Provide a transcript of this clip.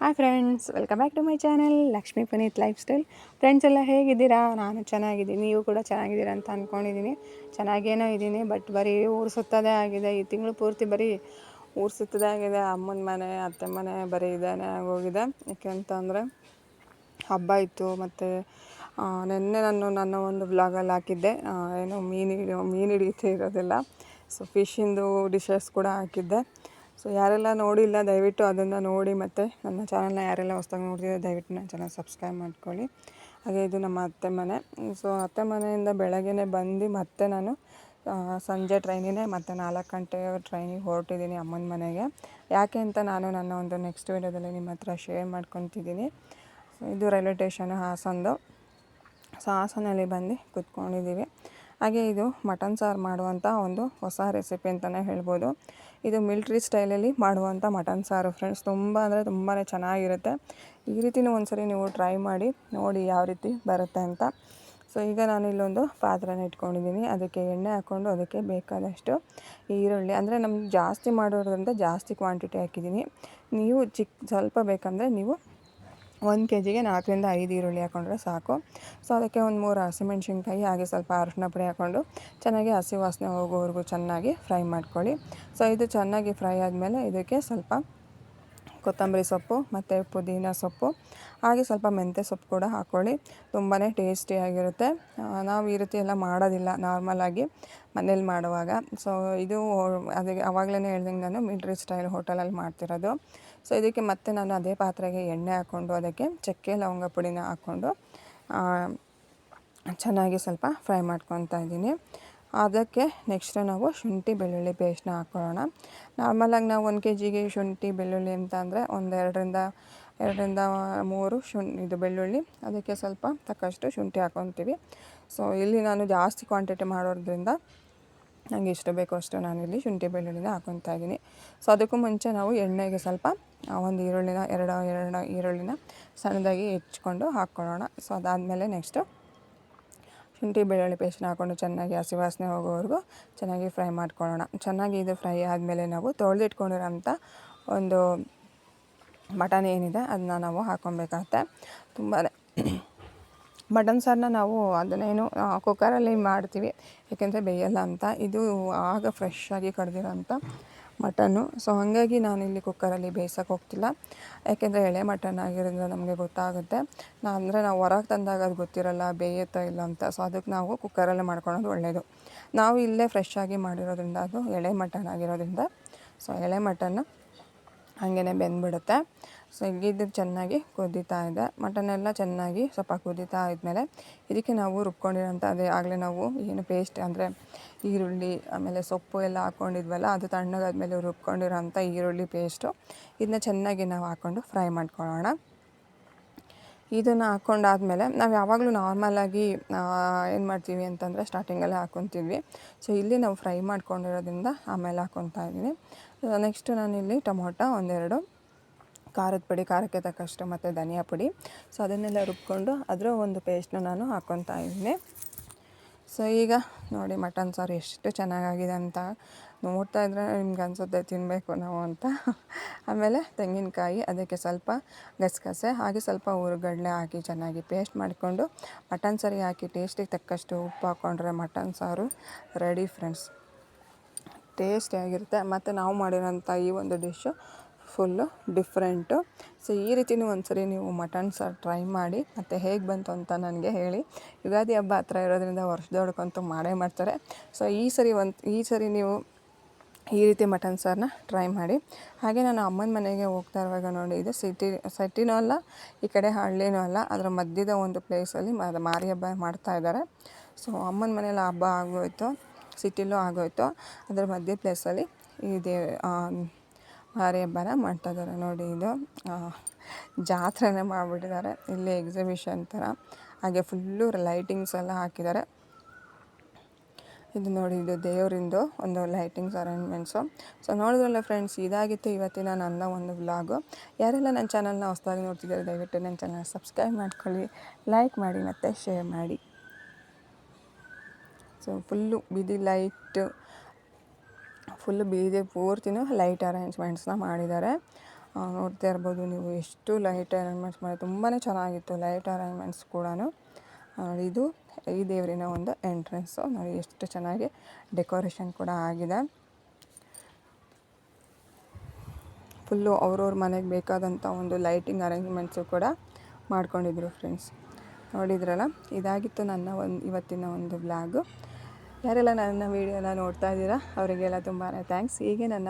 Hi friends welcome back to my channel Lakshmi Puneet lifestyle friends ಎಲ್ಲ ಹೇಗಿದ್ದೀರಾ? ನಾನು ಚೆನ್ನಾಗಿದ್ದೀನಿ. ನೀವು ಕೂಡ ಚೆನ್ನಾಗಿದ್ದೀರಾ ಅಂತ ಅಂದ್ಕೊಂಡಿದ್ದೀನಿ ಚೆನ್ನಾಗೇನೋ ಇದ್ದೀನಿ ಬಟ್ ಬರೀ ಊರು ಸುತ್ತೋದೇ ಆಗಿದೆ. ಈ ತಿಂಗಳು ಪೂರ್ತಿ ಬರೀ ಊರು ಸುತ್ತೋದೇ ಆಗಿದೆ. ಅಮ್ಮನ ಮನೆ, ಅತ್ತೆ ಮನೆ ಬರೀ ಇದಾನೆ ಆಗೋಗಿದೆ. ಯಾಕೆ ಅಂತಂದರೆ ಹಬ್ಬ ಇತ್ತು. ಮತ್ತು ನಿನ್ನೆ ನಾನು ನನ್ನ ಒಂದು ವ್ಲಾಗಲ್ಲಿ ಹಾಕಿದ್ದೆ. ಏನು ಮೀನು ಹಿಡಿಯೋ ಮೀನು ಹಿಡಿಯುತ್ತೆ ಇರೋದಿಲ್ಲ. ಸೊ ಫಿಶಿಂದು ಡಿಶಸ್ ಕೂಡ ಹಾಕಿದ್ದೆ. ಸೊ ಯಾರೆಲ್ಲ ನೋಡಿಲ್ಲ, ದಯವಿಟ್ಟು ಅದನ್ನು ನೋಡಿ ಮತ್ತು ನನ್ನ ಚಾನಲ್ನ ಯಾರೆಲ್ಲ ಹೊಸ್ದಾಗಿ ನೋಡ್ತಿದ್ದಾರೆ ದಯವಿಟ್ಟು ನನ್ನ ಚಾನಲ್ ಸಬ್ಸ್ಕ್ರೈಬ್ ಮಾಡ್ಕೊಳ್ಳಿ. ಹಾಗೆ ಇದು ನಮ್ಮ ಅತ್ತೆ ಮನೆ. ಸೊ ಅತ್ತೆ ಮನೆಯಿಂದ ಬೆಳಗ್ಗೆನೇ ಬಂದು ಮತ್ತೆ ನಾನು ಸಂಜೆ ಟ್ರೈನಿನೇ ಮತ್ತು ನಾಲ್ಕು ಗಂಟೆ ಟ್ರೈನಿಗೆ ಹೊರಟಿದ್ದೀನಿ ಅಮ್ಮನ ಮನೆಗೆ. ಯಾಕೆ ಅಂತ ನಾನು ನನ್ನ ಒಂದು ನೆಕ್ಸ್ಟ್ ವೀಡಿಯೋದಲ್ಲಿ ನಿಮ್ಮ ಹತ್ರ ಶೇರ್ ಮಾಡ್ಕೊತಿದ್ದೀನಿ. ಇದು ರೈಲ್ವೆ ಸ್ಟೇಷನ್ ಹಾಸನದು. ಸೊ ಹಾಸನಲ್ಲಿ ಬಂದು ಕೂತ್ಕೊಂಡಿದ್ದೀವಿ. ಹಾಗೆ ಇದು ಮಟನ್ ಸಾರು ಮಾಡುವಂಥ ಒಂದು ಹೊಸ ರೆಸಿಪಿ ಅಂತಲೇ ಹೇಳ್ಬೋದು. ಇದು ಮಿಲ್ಟ್ರಿ ಸ್ಟೈಲಲ್ಲಿ ಮಾಡುವಂಥ ಮಟನ್ ಸಾರು ಫ್ರೆಂಡ್ಸ್ ತುಂಬ ಅಂದರೆ ತುಂಬಾ ಚೆನ್ನಾಗಿರುತ್ತೆ. ಈ ರೀತಿನೂ ಒಂದ್ಸರಿ ನೀವು ಟ್ರೈ ಮಾಡಿ, ನೋಡಿ ಯಾವ ರೀತಿ ಬರುತ್ತೆ ಅಂತ. ಸೊ ಈಗ ನಾನು ಇಲ್ಲೊಂದು ಪಾತ್ರೆನ ಇಟ್ಕೊಂಡಿದ್ದೀನಿ. ಅದಕ್ಕೆ ಎಣ್ಣೆ ಹಾಕ್ಕೊಂಡು ಅದಕ್ಕೆ ಬೇಕಾದಷ್ಟು ಈರುಳ್ಳಿ. ಅಂದರೆ ನಮ್ಗೆ ಜಾಸ್ತಿ ಮಾಡೋದ್ರಿಂದ ಜಾಸ್ತಿ ಕ್ವಾಂಟಿಟಿ ಹಾಕಿದ್ದೀನಿ. ನೀವು ಚಿಕ್ಕ ಸ್ವಲ್ಪ ಬೇಕಂದರೆ ನೀವು ಒಂದು ಕೆ ಜಿಗೆ ನಾಲ್ಕರಿಂದ ಐದು ಈರುಳ್ಳಿ ಹಾಕ್ಕೊಂಡ್ರೆ ಸಾಕು. ಸೊ, ಅದಕ್ಕೆ ಒಂದು ಮೂರು ಹಸಿಮೆಣ್ಸಿನ್ಕಾಯಿ ಹಾಗೆ ಸ್ವಲ್ಪ ಅರಶಿನ ಪುಡಿ ಹಾಕ್ಕೊಂಡು ಚೆನ್ನಾಗಿ ಹಸಿ ವಾಸನೆ ಹೋಗೋವರೆಗೂ ಚೆನ್ನಾಗಿ ಫ್ರೈ ಮಾಡ್ಕೊಳ್ಳಿ. ಸೊ, ಇದು ಚೆನ್ನಾಗಿ ಫ್ರೈ ಆದಮೇಲೆ ಇದಕ್ಕೆ ಸ್ವಲ್ಪ ಕೊತ್ತಂಬರಿ ಸೊಪ್ಪು ಮತ್ತು ಪುದೀನ ಸೊಪ್ಪು, ಹಾಗೆ ಸ್ವಲ್ಪ ಮೆಂತ್ಯ ಸೊಪ್ಪು ಕೂಡ ಹಾಕ್ಕೊಳ್ಳಿ ತುಂಬಾ ಟೇಸ್ಟಿಯಾಗಿರುತ್ತೆ ನಾವು ಈ ರೀತಿ ಎಲ್ಲ ಮಾಡೋದಿಲ್ಲ ನಾರ್ಮಲಾಗಿ ಮನೇಲಿ ಮಾಡುವಾಗ. ಸೊ ಇದು ಅದಕ್ಕೆ ಆವಾಗಲೇ ಹೇಳ್ದಂಗೆ ನಾನು ಮಿಲ್ಟ್ರಿ ಸ್ಟೈಲ್ ಹೋಟೆಲಲ್ಲಿ ಮಾಡ್ತಿರೋದು. ಸೊ ಇದಕ್ಕೆ ಮತ್ತೆ ನಾನು ಅದೇ ಪಾತ್ರೆಗೆ ಎಣ್ಣೆ ಹಾಕ್ಕೊಂಡು, ಅದಕ್ಕೆ ಚಕ್ಕೆ, ಲವಂಗ ಪುಡಿನ ಹಾಕ್ಕೊಂಡು ಚೆನ್ನಾಗಿ ಸ್ವಲ್ಪ ಫ್ರೈ ಮಾಡ್ಕೊತಾ ಇದ್ದೀನಿ. ಅದಕ್ಕೆ ನೆಕ್ಸ್ಟ್ ನಾವು ಶುಂಠಿ ಬೆಳ್ಳುಳ್ಳಿ ಪೇಸ್ಟ್ನ ಹಾಕ್ಕೊಳ್ಳೋಣ ನಾರ್ಮಲಾಗಿ ನಾವು ಒಂದು ಕೆ ಜಿಗೆ ಶುಂಠಿ ಬೆಳ್ಳುಳ್ಳಿ ಅಂತ ಅಂದರೆ ಒಂದು ಎರಡರಿಂದ ಎರಡರಿಂದ ಮೂರು ಶುಂ ಇದು ಬೆಳ್ಳುಳ್ಳಿ. ಅದಕ್ಕೆ ಸ್ವಲ್ಪ ತಕ್ಕಷ್ಟು ಶುಂಠಿ ಹಾಕ್ಕೊತೀವಿ ಸೊ ಇಲ್ಲಿ ನಾನು ಜಾಸ್ತಿ ಕ್ವಾಂಟಿಟಿ ಮಾಡೋದ್ರಿಂದ ನನಗೆ ಎಷ್ಟು ಬೇಕೋ ಅಷ್ಟು ನಾನಿಲ್ಲಿ ಶುಂಠಿ ಬೆಳ್ಳುಳ್ಳಿನ ಹಾಕ್ಕೊತಾ ಇದ್ದೀನಿ. ಸೊ ಅದಕ್ಕೂ ಮುಂಚೆ ನಾವು ಎಣ್ಣೆಗೆ ಸ್ವಲ್ಪ ಒಂದು ಈರುಳ್ಳಿನ, ಎರಡು ಎರಡು ಈರುಳ್ಳಿನ ಸಣ್ಣದಾಗಿ ಹೆಚ್ಕೊಂಡು ಹಾಕ್ಕೊಳ್ಳೋಣ ಸೊ ಅದಾದಮೇಲೆ ನೆಕ್ಸ್ಟು ಶುಂಠಿ ಬೆಳ್ಳುಳ್ಳಿ ಪೇಸ್ಟ್ನ ಹಾಕ್ಕೊಂಡು ಚೆನ್ನಾಗಿ ಹಸಿ ವಾಸನೆ ಹೋಗೋವರೆಗೂ ಚೆನ್ನಾಗಿ ಫ್ರೈ ಮಾಡ್ಕೊಳ್ಳೋಣ. ಚೆನ್ನಾಗಿ ಇದು ಫ್ರೈ ಆದಮೇಲೆ ನಾವು ತೊಳೆದಿಟ್ಕೊಂಡಿರೋಂಥ ಒಂದು ಮಟನ್ ಏನಿದೆ ಅದನ್ನ ನಾವು ಹಾಕ್ಕೊಬೇಕಾಗತ್ತೆ ತುಂಬಾ ಮಟನ್ ಸಾರನ್ನ ನಾವು ಅದನ್ನೇನು ಕುಕ್ಕರಲ್ಲಿ ಮಾಡ್ತೀವಿ. ಏಕೆಂದರೆ ಬೇಯಲ್ಲ ಅಂತ. ಇದು ಆಗ ಫ್ರೆಶ್ ಆಗಿ ಕಡ್ದಿರೋಂಥ ಮಟನ್ನು. ಸೊ ಹಾಗಾಗಿ ನಾನು ಇಲ್ಲಿ ಕುಕ್ಕರಲ್ಲಿ ಬೇಯಿಸೋಕೆ ಹೋಗ್ತಿಲ್ಲ. ಯಾಕೆಂದರೆ ಎಳೆ ಮಟನ್ ಆಗಿರೋದ್ರಿಂದ ನಮಗೆ ಗೊತ್ತಾಗುತ್ತೆ. ನಾ ಅಂದರೆ ನಾವು ಹೊರಗೆ ತಂದಾಗ ಅದು ಗೊತ್ತಿರಲ್ಲ, ಬೇಯುತ್ತೋ ಇಲ್ಲ ಅಂತ. ಸೊ ಅದಕ್ಕೆ ನಾವು ಕುಕ್ಕರಲ್ಲೇ ಮಾಡ್ಕೊಳೋದು ಒಳ್ಳೆಯದು ನಾವು ಇಲ್ಲೇ ಫ್ರೆಶ್ ಆಗಿ ಮಾಡಿರೋದ್ರಿಂದ ಅದು ಎಳೆ ಮಟನ್ ಆಗಿರೋದ್ರಿಂದ. ಸೊ ಎಳೆ ಮಟನ್ನು ಹಾಗೇ ಬೆಂದ್ಬಿಡುತ್ತೆ. ಸೊ ಚೆನ್ನಾಗಿ ಕುದೀತಾ ಇದೆ. ಮಟನ್ ಎಲ್ಲ ಚೆನ್ನಾಗಿ ಸ್ವಲ್ಪ ಕುದೀತಾ ಆದಮೇಲೆ ಇದಕ್ಕೆ ನಾವು ರುಬ್ಕೊಂಡಿರೋಂಥ ಅದೇ ಆಗಲೇ ನಾವು ಏನು ಪೇಸ್ಟ್ ಅಂದರೆ ಈರುಳ್ಳಿ, ಆಮೇಲೆ ಸೊಪ್ಪು ಎಲ್ಲ ಹಾಕ್ಕೊಂಡಿದ್ವಲ್ಲ ಅದು ತಣ್ಣಗಾದ್ಮೇಲೆ ರುಬ್ಕೊಂಡಿರೋಂಥ ಈರುಳ್ಳಿ ಪೇಸ್ಟು ಇದನ್ನ ಚೆನ್ನಾಗಿ ನಾವು ಹಾಕ್ಕೊಂಡು ಫ್ರೈ ಮಾಡ್ಕೊಳ್ಳೋಣ. ಇದನ್ನು ಹಾಕ್ಕೊಂಡಾದ್ಮೇಲೆ ನಾವು ಯಾವಾಗಲೂ ನಾರ್ಮಲಾಗಿ ಏನು ಮಾಡ್ತೀವಿ ಅಂತಂದರೆ ಸ್ಟಾರ್ಟಿಂಗಲ್ಲೇ ಹಾಕ್ಕೊತೀವಿ ಸೊ ಇಲ್ಲಿ ನಾವು ಫ್ರೈ ಮಾಡ್ಕೊಂಡಿರೋದ್ರಿಂದ ಆಮೇಲೆ ಹಾಕ್ಕೊತಾ ಇದ್ದೀನಿ. ನೆಕ್ಸ್ಟು ನಾನಿಲ್ಲಿ ಟೊಮೊಟೊ ಒಂದೆರಡು ಖಾರದ ಪುಡಿ, ಖಾರಕ್ಕೆ ತಕ್ಕಷ್ಟು ಮತ್ತು ಧನಿಯಾ ಪುಡಿ. ಸೊ ಅದನ್ನೆಲ್ಲ ರುಬ್ಕೊಂಡು ಅದರ ಒಂದು ಪೇಸ್ಟ್ನ ನಾನು ಹಾಕ್ಕೊತಾ ಇದ್ದೀನಿ. ಸೊ ಈಗ ನೋಡಿ ಮಟನ್ ಸಾರು ಎಷ್ಟು ಚೆನ್ನಾಗಾಗಿದೆ ಅಂತ. ನೋಡ್ತಾ ಇದ್ರೆ ನಿಮ್ಗೆ ಅನಿಸುತ್ತೆ ತಿನ್ನಬೇಕು ನಾವು ಅಂತ. ಆಮೇಲೆ ತೆಂಗಿನಕಾಯಿ, ಅದಕ್ಕೆ ಸ್ವಲ್ಪ ಗಸಗಸೆ, ಹಾಗೆ ಸ್ವಲ್ಪ ಹುರ್ಗಡ್ಲೆ ಹಾಕಿ ಚೆನ್ನಾಗಿ ಪೇಸ್ಟ್ ಮಾಡಿಕೊಂಡು ಮಟನ್ ಸಾರಿ ಹಾಕಿ ಟೇಸ್ಟಿಗೆ ತಕ್ಕಷ್ಟು ಉಪ್ಪು ಹಾಕ್ಕೊಂಡ್ರೆ ಮಟನ್ ಸಾರು ರೆಡಿ ಫ್ರೆಂಡ್ಸ್ ಟೇಸ್ಟಿಯಾಗಿರುತ್ತೆ ಮತ್ತು ನಾವು ಮಾಡಿರೋಂಥ ಈ ಒಂದು ಡಿಶ್ಶು ಫುಲ್ಲು ಡಿಫ್ರೆಂಟು ಸೊ ಈ ರೀತಿನೂ ಒಂದ್ಸರಿ ನೀವು ಮಟನ್ ಸಾರು ಟ್ರೈ ಮಾಡಿ ಮತ್ತು ಹೇಗೆ ಬಂತು ಅಂತ ನನಗೆ ಹೇಳಿ. ಯುಗಾದಿ ಹಬ್ಬ ಹತ್ರ ಇರೋದ್ರಿಂದ ವರ್ಷದೊಳಗಂತೂ ಮಾಡೇ ಮಾಡ್ತಾರೆ. ಸೊ ಈ ಸರಿ ಒಂದು, ಈ ಸರಿ ನೀವು ಈ ರೀತಿ ಮಟನ್ ಸಾರನ್ನ ಟ್ರೈ ಮಾಡಿ. ಹಾಗೆ ನಾನು ಅಮ್ಮನ ಮನೆಗೆ ಹೋಗ್ತಾ ಇರುವಾಗ ನೋಡಿ, ಇದು ಸಿಟಿ ಸಿಟಿನೂ ಅಲ್ಲ, ಈ ಕಡೆ ಹಳ್ಳಿನೂ ಅಲ್ಲ, ಅದರ ಮಧ್ಯದ ಒಂದು ಪ್ಲೇಸಲ್ಲಿ ಮಾರಿ ಹಬ್ಬ ಮಾಡ್ತಾ ಇದ್ದಾರೆ. ಸೊ ಅಮ್ಮನ ಮನೇಲಿ ಹಬ್ಬ ಆಗೋಯ್ತು ಸಿಟಿಲೂ ಆಗೋಯ್ತು, ಅದರ ಮಧ್ಯ ಪ್ಲೇಸಲ್ಲಿ ಈ ದೇ ಮಾರಿ ಹಬ್ಬನ ಮಾಡ್ತಾ ಇದ್ದಾರೆ ನೋಡಿ ಇದು ಜಾತ್ರೆನೇ ಮಾಡಿಬಿಟ್ಟಿದ್ದಾರೆ. ಇಲ್ಲಿ ಎಕ್ಸಿಬಿಷನ್ ಥರ. ಹಾಗೆ ಫುಲ್ಲು ಲೈಟಿಂಗ್ಸ್ ಎಲ್ಲ ಹಾಕಿದ್ದಾರೆ. ಇದು ನೋಡಿ, ಇದು ದೇವರಿಂದು ಒಂದು ಲೈಟಿಂಗ್ಸ್ ಅರೇಂಜ್ಮೆಂಟ್ಸು ಸೊ ನೋಡಿದ್ರಲ್ಲ ಫ್ರೆಂಡ್ಸ್ ಇದಾಗಿತ್ತು ಇವತ್ತಿನ ನನ್ನ ಒಂದು ವ್ಲಾಗು ಯಾರೆಲ್ಲ ನನ್ನ ಚಾನಲ್ನ ಹೊಸದಾಗಿ ನೋಡ್ತಿದ್ದಾರೆ, ದಯವಿಟ್ಟು ನನ್ನ ಚಾನಲ್ ಸಬ್ಸ್ಕ್ರೈಬ್ ಮಾಡ್ಕೊಳ್ಳಿ ಲೈಕ್ ಮಾಡಿ ಮತ್ತು ಶೇರ್ ಮಾಡಿ. ಸೊ ಫುಲ್ಲು ಬಿದಿ ಲೈಟ್ ಫುಲ್ ಬೀದಿ ಪೂರ್ತಿನೂ ಲೈಟ್ ಅರೇಂಜ್ಮೆಂಟ್ಸ್ನ ಮಾಡಿದ್ದಾರೆ. ನೋಡ್ತಾ ಇರ್ಬೋದು ನೀವು ಎಷ್ಟು ಲೈಟ್ ಅರೇಂಜ್ಮೆಂಟ್ಸ್ ಮಾಡಿ ತುಂಬಾ ಚೆನ್ನಾಗಿತ್ತು ಲೈಟ್ ಅರೇಂಜ್ಮೆಂಟ್ಸ್ ಕೂಡ ಇದು ಈ ದೇವರಿನ ಒಂದು ಎಂಟ್ರೆನ್ಸು ನೋಡಿ, ಎಷ್ಟು ಚೆನ್ನಾಗಿ ಡೆಕೋರೇಷನ್ ಕೂಡ ಆಗಿದೆ. ಫುಲ್ಲು ಅವ್ರವ್ರ ಮನೆಗೆ ಬೇಕಾದಂಥ ಒಂದು ಲೈಟಿಂಗ್ ಅರೇಂಜ್ಮೆಂಟ್ಸು ಕೂಡ ಮಾಡ್ಕೊಂಡಿದ್ರು ಫ್ರೆಂಡ್ಸ್ ನೋಡಿದ್ರಲ್ಲ, ಇದಾಗಿತ್ತು ನನ್ನ ಒಂದು, ಇವತ್ತಿನ ಒಂದು ಬ್ಲಾಗು ಯಾರೆಲ್ಲ ನನ್ನ ವೀಡಿಯೋನ ನೋಡ್ತಾ ಇದ್ದೀರಾ ಅವರಿಗೆಲ್ಲ ತುಂಬಾ ಥ್ಯಾಂಕ್ಸ್ ಹೀಗೆ ನನ್ನ